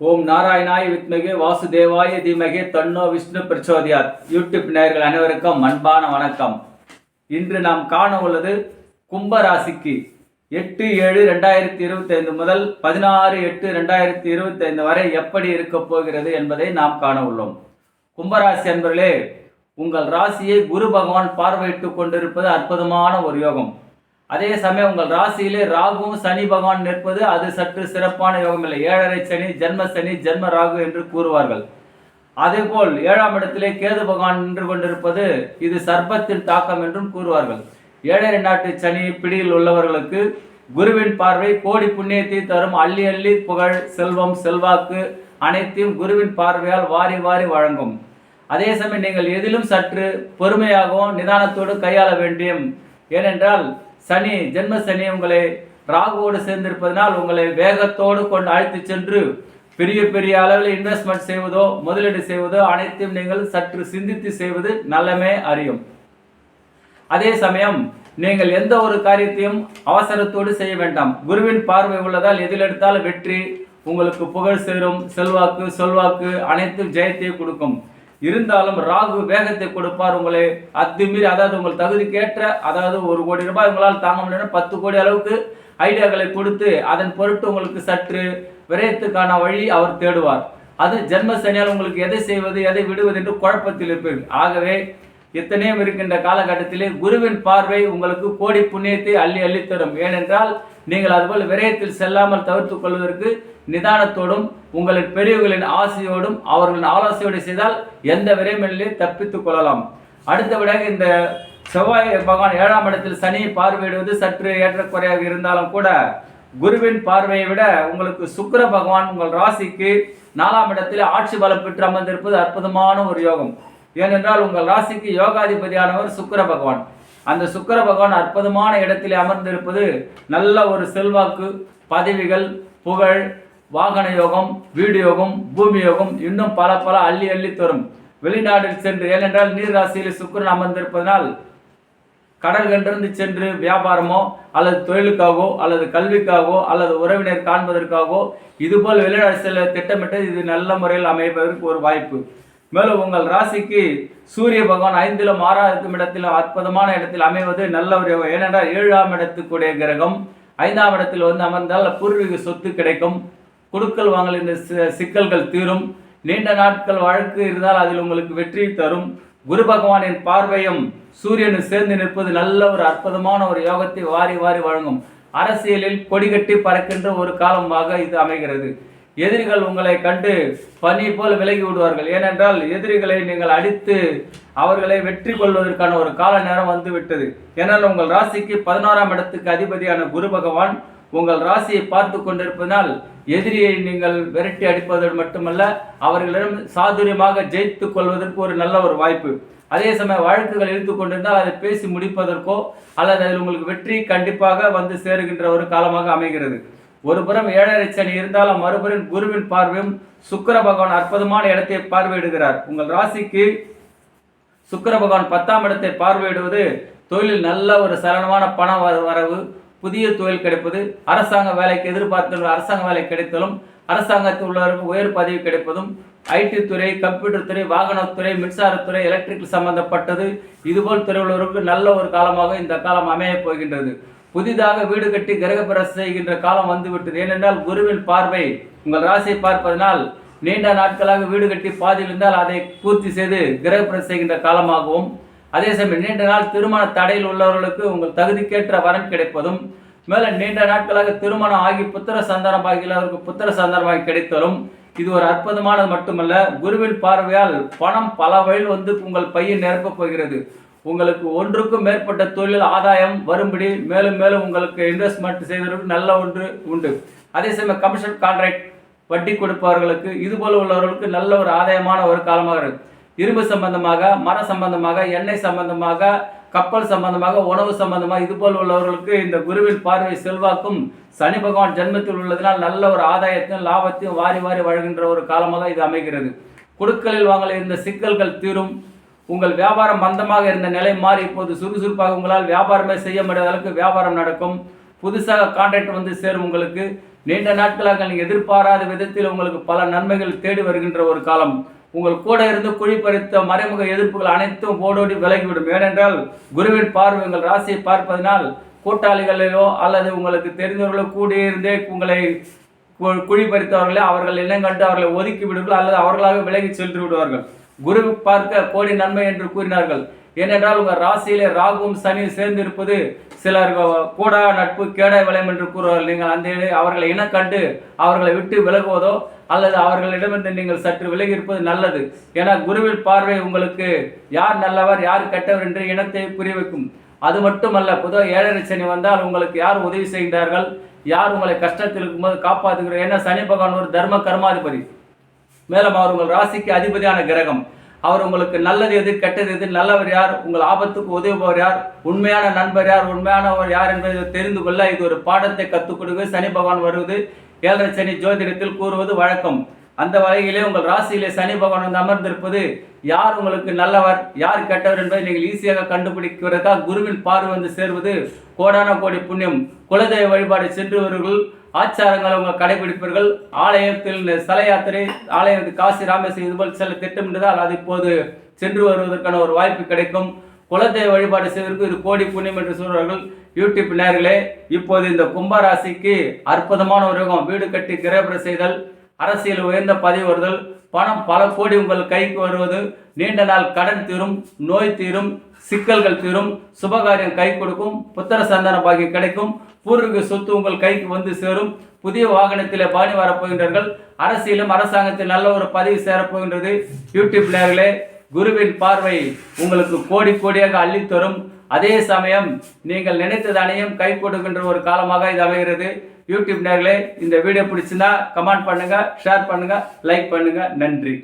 ஓம் நாராயணாய வித்மகே வாசுதேவாய தீமகே தன்னோ விஷ்ணு பிரச்சோதியார் யூடியூப் நேயர்கள் அனைவருக்கும் அன்பான வணக்கம். இன்று நாம் காண உள்ளது கும்பராசிக்கு எட்டு ஏழு ரெண்டாயிரத்தி இருபத்தைந்து முதல் பதினாறு எட்டு ரெண்டாயிரத்தி இருபத்தைந்து வரை எப்படி இருக்க போகிறது என்பதை நாம் காண உள்ளோம். கும்பராசி என்பர்களே உங்கள் ராசியை குரு பகவான் பார்வையிட்டுக் கொண்டிருப்பது அற்புதமான ஒரு யோகம். அதே சமயம் உங்கள் ராசியிலே ராகுவும் சனி பகவான் நிற்பது அது சற்று சிறப்பான யோகம் இல்லை ஏழரை சனி ஜென்ம சனி ஜென்ம ராகு என்று கூறுவார்கள். அதேபோல் ஏழாம் இடத்திலே கேது பகவான் நின்று கொண்டிருப்பது இது சர்ப்பத்தின் தாக்கம் என்றும் கூறுவார்கள். ஏழரை நாட்டு சனி பிடியில் உள்ளவர்களுக்கு குருவின் பார்வை கோடி புண்ணியத்தை தரும். அள்ளி அள்ளி புகழ் செல்வம் செல்வாக்கு அனைத்தையும் குருவின் பார்வையால் வாரி வாரி வழங்கும். அதே சமயம் நீங்கள் எதிலும் சற்று பொறுமையாகவும் நிதானத்தோடு கையாள வேண்டும் ஏனென்றால் சனி ஜென்ம சனி உங்களை ராகுவோடு சேர்ந்திருப்பதனால் உங்களை வேகத்தோடு கொண்டு அழைத்து சென்று பெரிய பெரிய அளவில் இன்வெஸ்ட்மெண்ட் செய்வதோ முதலீடு செய்வதோ அனைத்தையும் நீங்கள் சற்று சிந்தித்து செய்வது நல்லமே அறியும். அதே சமயம் நீங்கள் எந்த ஒரு காரியத்தையும் அவசரத்தோடு செய்ய வேண்டாம். குருவின் பார்வை உள்ளதால் எதில் எடுத்தாலும் வெற்றி உங்களுக்கு புகழ் சேரும். செல்வாக்கு சொல்வாக்கு அனைத்தும் ஜெயத்தை கொடுக்கும். இருந்தாலும் ராகு வேகத்தை கொடுப்பார் உங்களை. அத்துமீறி அதாவது உங்கள் தகுதிக்கேற்ற அதாவது ஒரு கோடி ரூபாய் உங்களால் தாங்க முடியல பத்து கோடி அளவுக்கு ஐடியாக்களை கொடுத்து அதன் பொருட்டு உங்களுக்கு சற்று விரயத்துக்கான வழி அவர் தேடுவார். அது ஜென்ம சனியால் உங்களுக்கு எதை செய்வது எதை விடுவது என்று குழப்பத்தில் இருப்பீர்கள். ஆகவே எத்தனையும் இருக்கின்ற காலகட்டத்திலே குருவின் பார்வை உங்களுக்கு கோடி புண்ணியத்தை அள்ளி அள்ளித்தரும் ஏனென்றால் நீங்கள் அதுபோல் விரயத்தில் செல்லாமல் தவிர்த்து கொள்வதற்கு நிதானத்தோடும் உங்களின் பெரியவர்களின் ஆசையோடும் அவர்களின் ஆலோசனையோடு செய்தால் எந்த விரைவிலே தப்பித்துக் கொள்ளலாம். அடுத்தபடியாக இந்த செவ்வாய் பகவான் ஏழாம் இடத்தில் சனியை பார்வையிடுவது சற்று ஏற்றக்குறையாக இருந்தாலும் கூட குருவின் பார்வையை விட உங்களுக்கு சுக்கிர பகவான் உங்கள் ராசிக்கு நாலாம் இடத்தில் ஆட்சி பலம் பெற்று அமர்ந்திருப்பது அற்புதமான ஒரு யோகம். ஏனென்றால் உங்கள் ராசிக்கு யோகாதிபதியானவர் சுக்கர பகவான். அந்த சுக்கிர பகவான் அற்புதமான இடத்திலே அமர்ந்திருப்பது நல்ல ஒரு செல்வாக்கு பதவிகள் புகழ் வாகன யோகம் வீடு யோகம் பூமி யோகம் இன்னும் பல பல அள்ளி அள்ளி தரும். வெளிநாட்டில் சென்று ஏனென்றால் நீர் ராசியில் சுக்கிரன் அமர்ந்திருப்பதனால் கடல்கண்டிருந்து சென்று வியாபாரமோ அல்லது தொழிலுக்காகவோ அல்லது கல்விக்காகவோ அல்லது உறவினர் காண்பதற்காகவோ இதுபோல் வெளிநாடு செல்ல திட்டமிட்டு இது நல்ல முறையில் அமைப்பதற்கு ஒரு வாய்ப்பு. மேலும் உங்கள் ராசிக்கு சூரிய பகவான் ஐந்திலும் ஆறாவது இடத்திலும் அற்புதமான இடத்தில் அமைவது நல்ல ஒரு யோகம். ஏனென்றால் ஏழாம் இடத்துக்குடைய கிரகம் ஐந்தாம் இடத்தில் வந்து அமர்ந்தால் பூர்வீக சொத்து கிடைக்கும். குடுக்கல் வாங்கல் இந்த சிக்கல்கள் தீரும். நீண்ட நாட்கள் வழக்கு இருந்தால் அதில் உங்களுக்கு வெற்றி தரும். குரு பகவானின் பார்வையும் சூரியனு சேர்ந்து நிற்பது நல்ல ஒரு அற்புதமான ஒரு யோகத்தை வாரி வாரி வழங்கும். அரசியலில் கொடிகட்டி பறக்கின்ற ஒரு காலமாக இது அமைகிறது. எதிரிகள் உங்களை கண்டு பனி போல் விலகி விடுவார்கள். ஏனென்றால் எதிரிகளை நீங்கள் அடித்து அவர்களை வெற்றி கொள்வதற்கான ஒரு கால நேரம் வந்துவிட்டது ஏனால் உங்கள் ராசிக்கு பதினோராம் இடத்துக்கு அதிபதியான குரு பகவான் உங்கள் ராசியை பார்த்து கொண்டிருப்பதனால் எதிரியை நீங்கள் விரட்டி அடிப்பதோடு மட்டுமல்ல அவர்களிடம் சாதுரியமாக ஜெயித்து கொள்வதற்கு ஒரு நல்ல ஒரு வாய்ப்பு. அதே சமயம் வழக்குகள் இழுத்து கொண்டிருந்தால் அதை பேசி முடிப்பதற்கோ அல்லது அதில் உங்களுக்கு வெற்றி கண்டிப்பாக வந்து சேருகின்ற ஒரு காலமாக அமைகிறது. ஒரு புறம் ஏழரை சனி இருந்தாலும் மறுபுறம் குருவின் பார்வையும் சுக்கர பகவான் அற்புதமான இடத்தை பார்வையிடுகிறார். உங்கள் ராசிக்கு சுக்கர பகவான் பத்தாம் இடத்தை பார்வையிடுவது தொழிலில் நல்ல ஒரு சலனமான பண வர- வரவு புதிய தொழில் கிடைப்பது அரசாங்க வேலைக்கு எதிர்பார்த்த அரசாங்க வேலை கிடைத்தலும் அரசாங்கத்தில் உள்ளவருக்கு உயர் பதவி கிடைப்பதும் ஐடி துறை கம்ப்யூட்டர் துறை வாகனத்துறை மின்சாரத்துறை எலக்ட்ரிக்கல் சம்பந்தப்பட்டது. இதுபோல் துறை உள்ளவருக்கு நல்ல ஒரு காலமாக இந்த காலம் அமையப் போகின்றது. புதிதாக வீடு கட்டி கிரகப்பிரவேசம் செய்கின்ற காலம் வந்துவிட்டது. ஏனென்றால் குருவின் பார்வை உங்கள் ராசியை பார்ப்பதனால் நீண்ட நாட்களாக வீடு கட்டி பாதியில் இருந்தால் அதை பூர்த்தி செய்து கிரகப்பிரவேசம் செய்கின்ற காலமாகவும் அதே சமயம் நீண்ட நாள் திருமண தடையில் உள்ளவர்களுக்கு உங்கள் தகுதிக்கேற்ற வரன் கிடைப்பதும் மேலும் நீண்ட நாட்களாக திருமணம் ஆகி புத்திர சந்தானம் ஆகியவருக்கு புத்திர சந்தானமாகி கிடைத்தலும் இது ஒரு அற்புதமானது மட்டுமல்ல குருவின் பார்வையால் பணம் பல வழியில் வந்து உங்கள் பையன் நிரப்பப் போகிறது. உங்களுக்கு ஒன்றுக்கும் மேற்பட்ட தொழில் ஆதாயம் வரும்படி மேலும் மேலும் உங்களுக்கு இன்வெஸ்ட்மெண்ட் செய்வதற்கு நல்ல ஒன்று உண்டு. அதே சமயம் கமிஷன் கான்ட்ராக்ட் வட்டி கொடுப்பவர்களுக்கு இதுபோல் உள்ளவர்களுக்கு நல்ல ஒரு ஆதாயமான ஒரு காலமாக இருக்கு. இரும்பு சம்பந்தமாக மர சம்பந்தமாக எண்ணெய் சம்பந்தமாக கப்பல் சம்பந்தமாக உணவு சம்பந்தமாக இதுபோல் உள்ளவர்களுக்கு இந்த குருவின் பார்வை செல்வாக்கும் சனி பகவான் ஜென்மத்தில் உள்ளதினால் நல்ல ஒரு ஆதாயத்தையும் லாபத்தையும் வாரி வாரி வழங்குகின்ற ஒரு காலமாக இது அமைகிறது. குடுக்கலில் வாங்கல இருந்த சிக்கல்கள் தீரும். உங்கள் வியாபாரம் மந்தமாக இருந்த நிலை மாறி இப்போது சுறுசுறுப்பாக உங்களால் வியாபாரமே செய்ய முடியாத அளவுக்கு வியாபாரம் நடக்கும். புதுசாக கான்ட்ராக்ட் வந்து சேரும் உங்களுக்கு. நீண்ட நாட்களாக நீங்கள் எதிர்பாராத விதத்தில் உங்களுக்கு பல நன்மைகள் தேடி வருகின்ற ஒரு காலம். உங்கள் கூட இருந்து குழிப்பறித்த மறைமுக எதிர்ப்புகள் அனைத்தும் ஓடோடி விலகிவிடும். ஏனென்றால் குருவின் பார்வை உங்கள் ராசியை பார்ப்பதனால் கூட்டாளிகளிலோ அல்லது உங்களுக்கு தெரிந்தவர்களோ கூடியிருந்தே உங்களை குழி பறித்தவர்களே அவர்கள் இனங்கண்டு அவர்களை ஒதுக்கி விடுவார்கள் அல்லது அவர்களாக விலகி சென்று விடுவார்கள். குரு பார்க்க கோடி நன்மை என்று கூறினார்கள். ஏனென்றால் உங்கள் ராசியிலே ராகுவும் சனியும் சேர்ந்து இருப்பது சிலர் கூடா நட்பு கேடா விளையம் என்று கூறுவார்கள். நீங்கள் அந்த அவர்களை இனம் கண்டு அவர்களை விட்டு விலகுவதோ அல்லது அவர்களிடமிருந்து நீங்கள் சற்று விலகி இருப்பது நல்லது. என குருவில் பார்வை உங்களுக்கு யார் நல்லவர் யார் கெட்டவர் என்று இனத்தை புரிய வைக்கும். அது மட்டுமல்ல பொதுவாக ஏழரை சனி வந்தால் உங்களுக்கு யார் உதவி செய்கிறார்கள் யார் உங்களை கஷ்டத்தில் இருக்கும்போது காப்பாற்றுகிறார் ஏன்னா சனி பகவான் ஒரு தர்ம கர்மாதிபதி. மேலும் அவர் உங்கள் ராசிக்கு அதிபதியான கிரகம். அவர் உங்களுக்கு நல்லது எது கெட்டது எது நல்லவர் யார் உங்கள் ஆபத்துக்கு உதவுபவர் யார் உண்மையான நண்பர் யார் உண்மையானவர் யார் என்பதை தெரிந்து கொள்ள இது ஒரு பாடத்தை கற்றுக் கொடுக்க சனி பகவான் வருவது ஏழரை சனி ஜோதிடத்தில் கூறுவது வழக்கம். அந்த வகையிலே உங்கள் ராசியிலே சனி பகவான் வந்து அமர்ந்திருப்பது யார் உங்களுக்கு நல்லவர் யார் கெட்டவர் என்பதை நீங்கள் ஈஸியாக கண்டுபிடிக்கிறதுக்காக குருவின் பார்வை வந்து சேர்வது கோடான கோடி புண்ணியம். குலதெய்வ வழிபாடு சென்றுவர்கள் ஆச்சாரங்களை உங்கள் கடைபிடிப்பீர்கள். ஆலயத்தில் இந்த ஸ்தல யாத்திரை ஆலயத்துக்கு காசி ராமேஸ்வரம் இதுபோல் செல்ல திட்டமிட்டதால் அது இப்போது சென்று வருவதற்கான ஒரு வாய்ப்பு கிடைக்கும். குலதெய்வ வழிபாடு செய்வதற்கு இது கோடி புண்ணியம் என்று சொல்வார்கள். யூடியூப் நேர்களே இப்போது இந்த கும்பராசிக்கு அற்புதமான ஒரு யோகம். வீடு கட்டி கிரகபிர செய்தல் அரசியல் உயர்ந்த பதவி வருதல் பணம் பல கோடி உங்கள் கைக்கு வருவது நீண்ட நாள் கடன் தீரும் நோய் தீரும் சிக்கல்கள் தீரும் சுபகாரியம் கை கொடுக்கும் புத்திர சந்தான பாக்கியம் கிடைக்கும் பூர்வீக சொத்து உங்கள் கைக்கு வந்து சேரும் புதிய வாகனத்திலே பாணி வரப்போகின்றார்கள் அரசியலும் அரசாங்கத்தில் நல்ல ஒரு பதவி சேரப்போகின்றது. யூடியூப் நேர்களே குருவின் பார்வை உங்களுக்கு கோடி கோடியாக அள்ளித் தரும் அதே சமயம் நீங்கள் நினைத்தது அனையும் கை கொடுக்கின்ற ஒரு காலமாக இது அமைகிறது. யூடியூப் நேர்களே இந்த வீடியோ பிடிச்சிருந்தா கமெண்ட் பண்ணுங்க ஷேர் பண்ணுங்க லைக் பண்ணுங்க. நன்றி.